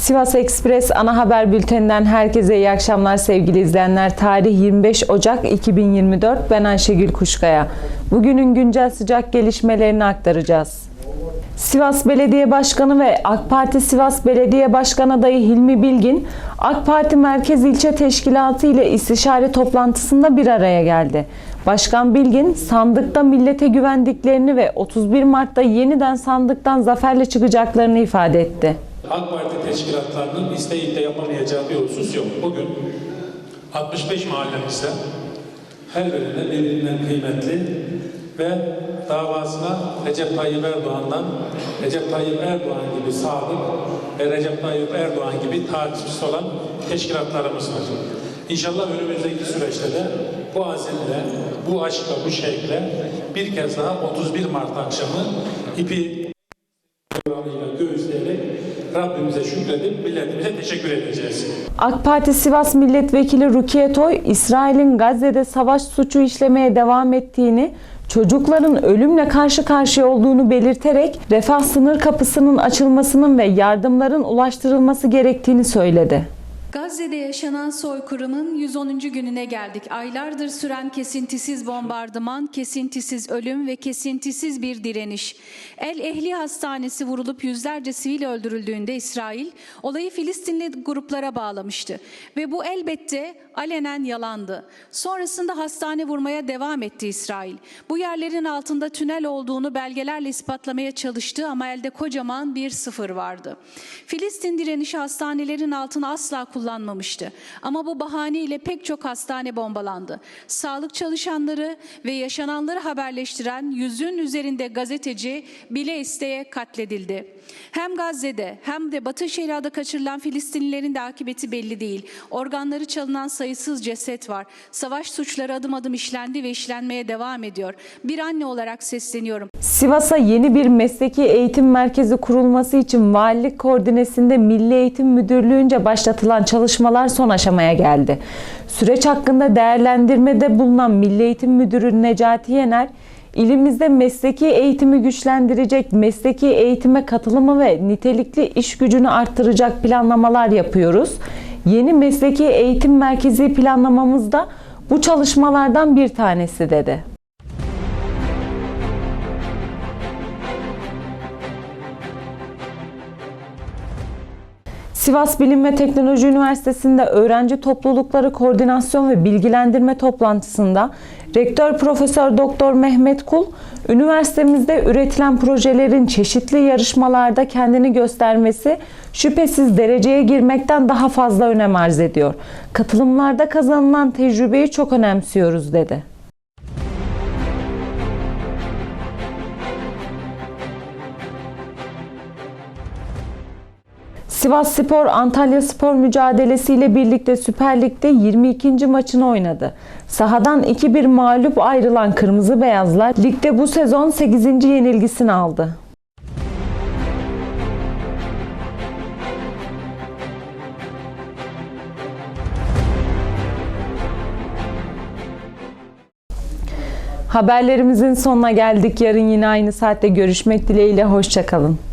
Sivas Ekspres ana haber bülteninden herkese iyi akşamlar sevgili izleyenler. Tarih 25 Ocak 2024. Ben Ayşegül Kuşkaya. Bugünün güncel sıcak gelişmelerini aktaracağız. Sivas Belediye Başkanı ve AK Parti Sivas Belediye Başkan adayı Hilmi Bilgin, AK Parti Merkez İlçe Teşkilatı ile istişare toplantısında bir araya geldi. Başkan Bilgin, sandıkta millete güvendiklerini ve 31 Mart'ta yeniden sandıktan zaferle çıkacaklarını ifade etti. AK Parti teşkilatlarının isteyip de yapamayacağı bir husus yok. Bugün 65 mahallemizde her birine birbirinden kıymetli ve davasına Recep Tayyip Erdoğan'dan Recep Tayyip Erdoğan gibi sadık ve Recep Tayyip Erdoğan gibi takipçisi olan teşkilatlarımız var. İnşallah önümüzdeki süreçte de bu azimle, bu aşkla, bu şevkle bir kez daha 31 Mart akşamı ipi Rabbimize şükredip milletimize teşekkür edeceğiz. AK Parti Sivas Milletvekili Rukiye Toy, İsrail'in Gazze'de savaş suçu işlemeye devam ettiğini, çocukların ölümle karşı karşıya olduğunu belirterek refah sınır kapısının açılmasının ve yardımların ulaştırılması gerektiğini söyledi. Gazze'de yaşanan soykırımın 110. gününe geldik. Aylardır süren kesintisiz bombardıman, kesintisiz ölüm ve kesintisiz bir direniş. El Ehli Hastanesi vurulup yüzlerce sivil öldürüldüğünde İsrail olayı Filistinli gruplara bağlamıştı. Ve bu elbette alenen yalandı. Sonrasında hastane vurmaya devam etti İsrail. Bu yerlerin altında tünel olduğunu belgelerle ispatlamaya çalıştı ama elde kocaman bir sıfır vardı. Filistin direnişi hastanelerin altını asla kullanmamıştı. Ama bu bahaneyle pek çok hastane bombalandı. Sağlık çalışanları ve yaşananları haberleştiren yüzün üzerinde gazeteci bile isteye katledildi. Hem Gazze'de hem de Batı Şeria'da kaçırılan Filistinlilerin de akıbeti belli değil. Organları çalınan sayısız ceset var. Savaş suçları adım adım işlendi ve işlenmeye devam ediyor. Bir anne olarak sesleniyorum. Sivas'a yeni bir mesleki eğitim merkezi kurulması için valilik koordinesinde Milli Eğitim Müdürlüğü'nce başlatılan çalışmalar son aşamaya geldi. Süreç hakkında değerlendirmede bulunan Milli Eğitim Müdürü Necati Yener, ilimizde mesleki eğitimi güçlendirecek, mesleki eğitime katılımı ve nitelikli iş gücünü arttıracak planlamalar yapıyoruz. Yeni mesleki eğitim merkezi planlamamızda bu çalışmalardan bir tanesi dedi. Sivas Bilim ve Teknoloji Üniversitesi'nde öğrenci toplulukları koordinasyon ve bilgilendirme toplantısında Rektör Profesör Doktor Mehmet Kul, üniversitemizde üretilen projelerin çeşitli yarışmalarda kendini göstermesi şüphesiz dereceye girmekten daha fazla önem arz ediyor. Katılımlarda kazanılan tecrübeyi çok önemsiyoruz dedi. Sivas Spor Antalya Spor mücadelesiyle birlikte Süper Lig'de 22. maçını oynadı. Sahadan 2-1 mağlup ayrılan Kırmızı Beyazlar ligde bu sezon 8. yenilgisini aldı. Haberlerimizin sonuna geldik. Yarın yine aynı saatte görüşmek dileğiyle. Hoşçakalın.